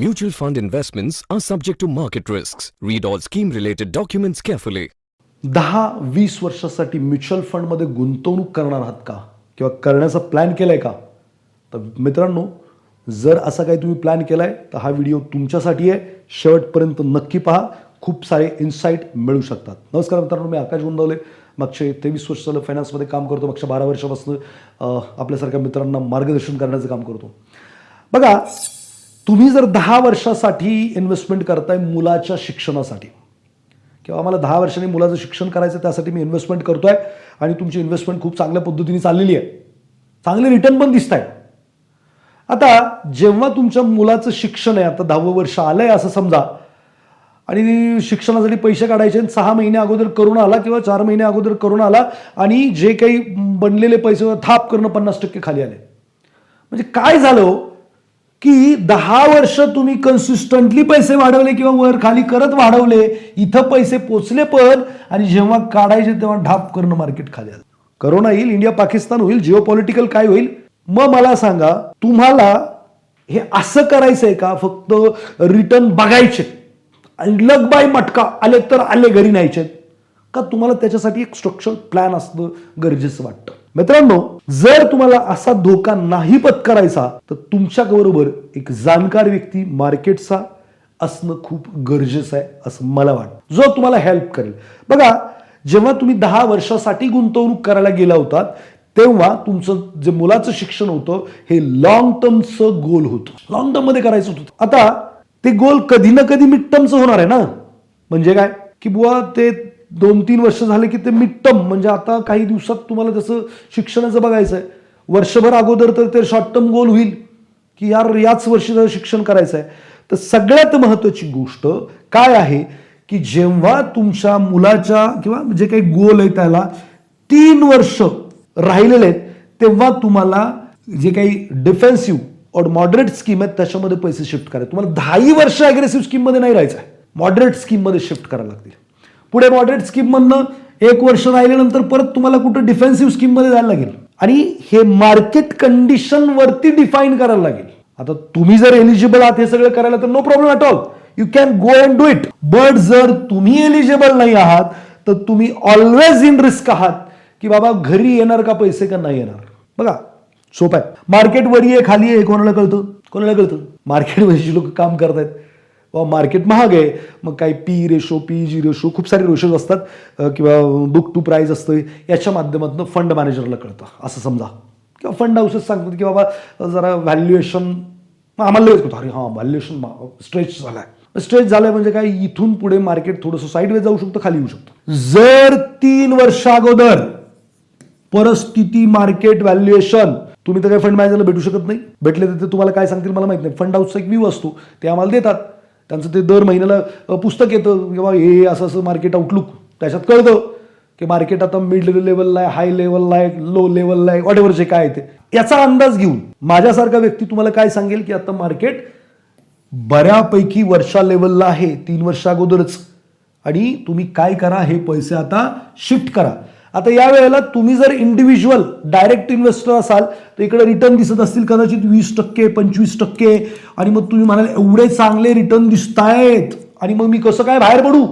Mutual fund investments are subject to market risks. Read all scheme related documents carefully. दहा वीस वर्षासाठी mutual फंडमध्ये गुंतवणूक करणार आहात का? किंवा करण्याचा प्लॅन केलाय का? तर मित्रांनो जर असा काही तुम्ही प्लॅन केलाय तर हा व्हिडिओ तुमच्यासाठी आहे. शेवटपर्यंत नक्की पहा. खूप सारे इन्साईट मिळू शकतात. नमस्कार मित्रांनो मी आकाश गोंदवले. मागचे तेवीस वर्ष झालं फायनान्समध्ये काम करतो. मागच्या बारा वर्षापासून आपल्यासारख्या मित्रांना मार्गदर्शन करण्याचं काम करतो. बघा तुम्ही जर दहा वर्षासाठी इन्व्हेस्टमेंट करताय मुलाच्या शिक्षणासाठी किंवा आम्हाला दहा वर्षांनी मुलाचं शिक्षण करायचं आहे, त्यासाठी मी इन्व्हेस्टमेंट करतोय आणि तुमची इन्व्हेस्टमेंट खूप चांगल्या पद्धतीने चाललेली आहे. चांगले रिटर्न पण दिसत आहे आता जेव्हा तुमच्या मुलाचं शिक्षण आहे आता दहावं वर्ष आलंय असं समजा आणि शिक्षणासाठी पैसे काढायचे आणि सहा महिने अगोदर करून आला किंवा चार महिने अगोदर करून आला आणि जे काही बनलेले पैसे थाप करणं पन्नास टक्के खाली आले. म्हणजे काय झालं हो? की दहा वर्ष तुम्ही कन्सिस्टंटली पैसे वाढवले किंवा वर खाली करत वाढवले इथं पैसे पोचले पण आणि जेव्हा काढायचे तेव्हा ढाप करणं मार्केट खाली आलं. करोना येईल इंडिया पाकिस्तान होईल जिओ पॉलिटिकल काय होईल? मग मला सांगा तुम्हाला हे असं करायचंय का? फक्त रिटर्न बघायचे. आणि लग बाय मटका आले तर आले घरी न्यायचे. का तुम्हाला त्याच्यासाठी एक स्ट्रक्चर प्लॅन असणं गरजेचं वाटतं? मित्रांनो जर तुम्हाला असा धोका नाही पत्करायचा तर तुमच्या बरोबर एक जाणकार व्यक्ती मार्केटचा असणं खूप गरजेचं आहे असं मला वाटतं. जो तुम्हाला हेल्प करेल. बघा जेव्हा तुम्ही दहा वर्षासाठी गुंतवणूक करायला गेला होतात तेव्हा तुमचं जे मुलाचं शिक्षण होतं हे लॉंग टर्मचं गोल होतं. लॉंग टर्ममध्ये करायचं होतं. आता ते गोल कधी ना कधी मिड टर्मचं होणार आहे ना? म्हणजे काय? की बुवा ते दोन तीन वर्ष झाले की ते मिड टर्म म्हणजे आता काही दिवसात तुम्हाला जसं शिक्षणाचं बघायचं आहे. वर्षभर अगोदर तर ते शॉर्ट टर्म गोल होईल. की यार याच वर्षी जर शिक्षण करायचं आहे. तर सगळ्यात महत्त्वाची गोष्ट काय आहे? की जेव्हा तुमच्या मुलाच्या किंवा जे काही गोल आहे त्याला तीन वर्ष राहिलेले आहेत तेव्हा तुम्हाला जे काही डिफेन्सिव्ह और मॉडरेट स्कीम आहेत त्याच्यामध्ये पैसे शिफ्ट करायचे. तुम्हाला दहाही वर्ष अग्रेसिव्ह स्कीममध्ये नाही राहायचं आहे. मॉडरेट स्कीममध्ये शिफ्ट करायला लागतील. पुढे मॉडरेट स्कीममधनं एक वर्ष राहिल्यानंतर परत तुम्हाला कुठं डिफेन्सिव्ह स्कीममध्ये जायला लागेल. आणि हे मार्केट कंडिशन वरती डिफाईन करायला लागेल. आता तुम्ही जर एलिजिबल आहात हे सगळं करायला तर no problem at all you can go and do it but जर तुम्ही एलिजिबल नाही आहात तर तुम्ही ऑलवेज इन रिस्क आहात की बाबा घरी येणार का पैसे का नाही येणार? बघा सोपं आहे. मार्केट वरी आहे खाली आहे कोणाला कळतं? कोणाला कळतं? मार्केटमध्ये लोक काम करतायत. वा मार्केट महाग आहे. मग काही P ratio P G ratio खूप सारे रेशोज असतात. किंवा बुक टू प्राईज असतं याच्या माध्यमातून फंड मॅनेजरला कळतं. असं समजा. किंवा फंड हाऊसेस सांगतात की बाबा जरा व्हॅल्युएशन आम्हाला लगेच कळतं अरे हां व्हॅल्युएशन स्ट्रेच झालाय. स्ट्रेच झालाय म्हणजे काय? इथून पुढे मार्केट थोडंसं साईडवे जाऊ शकतं खाली येऊ शकतं. जर तीन वर्ष अगोदर परिस्थिती मार्केट व्हॅल्युएशन तुम्ही तर काही फंड मॅनेजरला भेटू शकत नाही. भेटले तर ते तुम्हाला काय सांगतील? मला माहीत नाही. फंड हाऊसचा एक व्ह्यू असतो. ते आम्हाला देतात. त्यांचं ते दर महिन्याला पुस्तक येतं किंवा हे असं असं मार्केट आउटलुक त्याच्यात कळतं की मार्केट आता मिड लेवलला आहे हाय लेवलला आहे लो लेवलला आहे वॉटेवरचे जे काय आहे ते. याचा अंदाज घेऊन माझ्यासारखा व्यक्ती तुम्हाला काय सांगेल की आता मार्केट बऱ्यापैकी वर्षा लेवलला आहे तीन वर्षा अगोदरच. आणि तुम्ही काय करा हे पैसे आता शिफ्ट करा. आता या वेळेला तुम्ही जर इंडिव्हिज्युअल डायरेक्ट इन्व्हेस्टर असाल तर इकडे रिटर्न दिसत असतील कदाचित वीस टक्के पंचवीस टक्के. आणि मग तुम्ही म्हणाल एवढे चांगले रिटर्न दिसतायत. आणि मग मी कसं काय बाहेर पडू?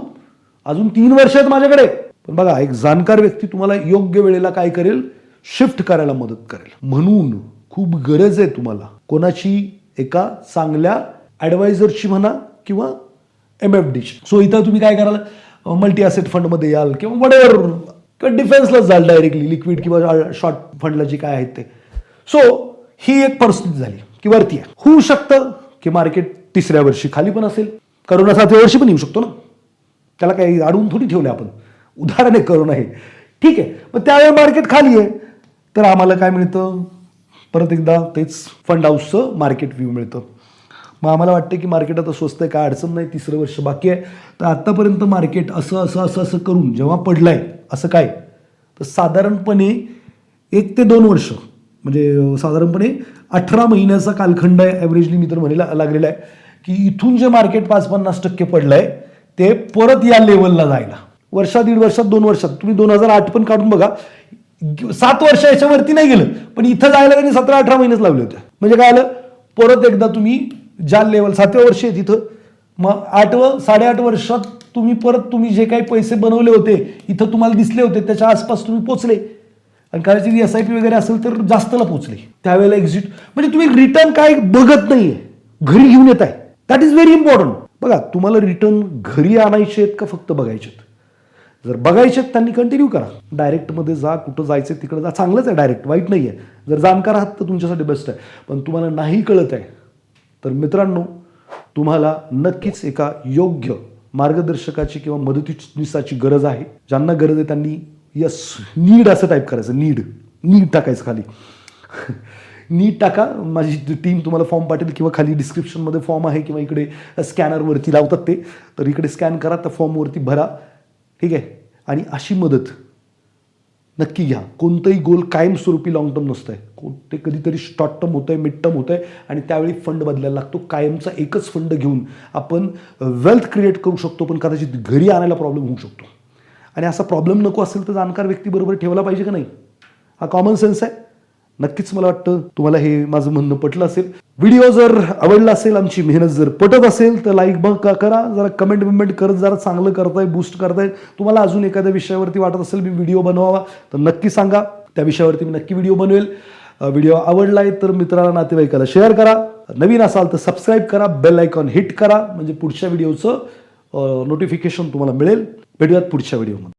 अजून तीन वर्ष आहेत माझ्याकडे. पण बघा एक जाणकार व्यक्ती तुम्हाला योग्य वेळेला काय करेल? शिफ्ट करायला मदत करेल. म्हणून खूप गरज आहे तुम्हाला. कोणाची? एका चांगल्या ॲडवायझरची म्हणा किंवा एम एफ डीची सो इथं तुम्ही काय कराल? मल्टी असेट फंडमध्ये याल किंवा वडेवर किंवा डिफेन्सलाच जाल डायरेक्टली लिक्विड किंवा शॉर्ट फंडला जी काय आहेत ते. सो ही एक परिस्थिती झाली की वरती आहे. होऊ शकतं की मार्केट तिसऱ्या वर्षी खाली पण असेल. करोना सातव्या वर्षी पण येऊ शकतो ना. त्याला काही अडवून थोडी ठेवलं आपण. उदाहरण आहे करोना हे ठीक आहे. मग त्यावेळी मार्केट खाली आहे. तर आम्हाला काय मिळतं? परत एकदा तेच फंड हाऊसचं मार्केट व्ह्यू मिळतं. मग आम्हाला वाटतं की मार्केट आता स्वस्त आहे काय अडचण नाही तिसरं वर्ष बाकी आहे. तर आत्तापर्यंत मार्केट असं असं असं असं करून जेव्हा पडलं आहे असं काय? तर साधारणपणे एक ते दोन वर्ष म्हणजे साधारणपणे अठरा महिन्याचा कालखंड आहे ॲव्हरेजली मी तर म्हणायला लागलेला आहे की इथून जे मार्केट पाच पन्नास टक्के पडलं आहे ते परत या लेवलला जायला. वर्षा दीड वर्षात दोन वर्षात. तुम्ही दोन हजार आठ पण काढून बघा सात वर्ष याच्यावरती नाही गेलं पण इथं जायला त्यांनी सतरा अठरा महिनेच लावले होते. म्हणजे काय आलं? परत एकदा तुम्ही ज्या लेवल सातव्या वर्षी आहे तिथं मग आठवं साडेआठ वर्षात तुम्ही परत तुम्ही जे काही पैसे बनवले होते इथं तुम्हाला दिसले होते त्याच्या आसपास तुम्ही पोचले. आणि कदाचित एस आय पी वगैरे असेल तर जास्तला पोचले. त्यावेळेला एक्झिट म्हणजे तुम्ही रिटर्न काय बघत नाहीये. घरी घेऊन येत आहे. दॅट इज व्हेरी इम्पॉर्टंट बघा तुम्हाला रिटर्न घरी आणायचे आहेत का फक्त बघायचे जर बघायचे आहेत त्यांनी कंटिन्यू करा. डायरेक्टमध्ये जा कुठं जायचं तिकडं जा. चांगलंच आहे डायरेक्ट वाईट नाही आहे जर जाणकार आहात तर तुमच्यासाठी बेस्ट आहे. पण तुम्हाला नाही कळत आहे. तर मित्रांनो तुम्हाला नक्कीच एका योग्य मार्गदर्शकाची किंवा मदतीसाची गरज आहे. ज्यांना गरज आहे त्यांनी यस नीड असं टाईप करायचं. नीड नीड टाकायचं खाली. नीट टाका. माझी टीम तुम्हाला फॉर्म पाठवेल किंवा खाली डिस्क्रिप्शनमध्ये फॉर्म आहे किंवा इकडे स्कॅनरवरती लावतात ते. तर इकडे स्कॅन करा त्या फॉर्मवरती भरा. ठीक आहे? आणि अशी मदत नक्की घ्या. कोणतंही गोल कायमस्वरूपी लॉंग टर्म नसतं आहे कोणते कधीतरी शॉर्ट टर्म होतं आहे मिड टर्म होतं आहे आणि त्यावेळी फंड बदलायला लागतो. कायमचा एकच फंड घेऊन आपण वेल्थ क्रिएट करू शकतो पण कदाचित घरी आणायला प्रॉब्लेम होऊ शकतो. आणि असा प्रॉब्लेम नको असेल तर जाणकार व्यक्तीबरोबर ठेवला पाहिजे का नाही? हा कॉमन सेन्स आहे. नक्कीच मला वाटतं तुम्हाला हे माझं म्हणणं पटलं असेल. व्हिडिओ जर आवडला असेल आमची मेहनत जर पटत असेल तर लाईक मग करा. जरा कमेंट बिमेंट करत जरा चांगलं करताय बूस्ट करताय. तुम्हाला अजून एखाद्या विषयावरती वाटत असेल मी व्हिडिओ बनवावा तर नक्की सांगा. त्या विषयावरती मी नक्की व्हिडिओ बनवेल. व्हिडिओ आवडलाय तर मित्राला नातेवाईकाला शेअर करा. नवीन असाल तर सबस्क्राईब करा. बेल आयकॉन हिट करा. म्हणजे पुढच्या व्हिडिओचं नोटिफिकेशन तुम्हाला मिळेल. भेटूयात पुढच्या व्हिडिओमध्ये.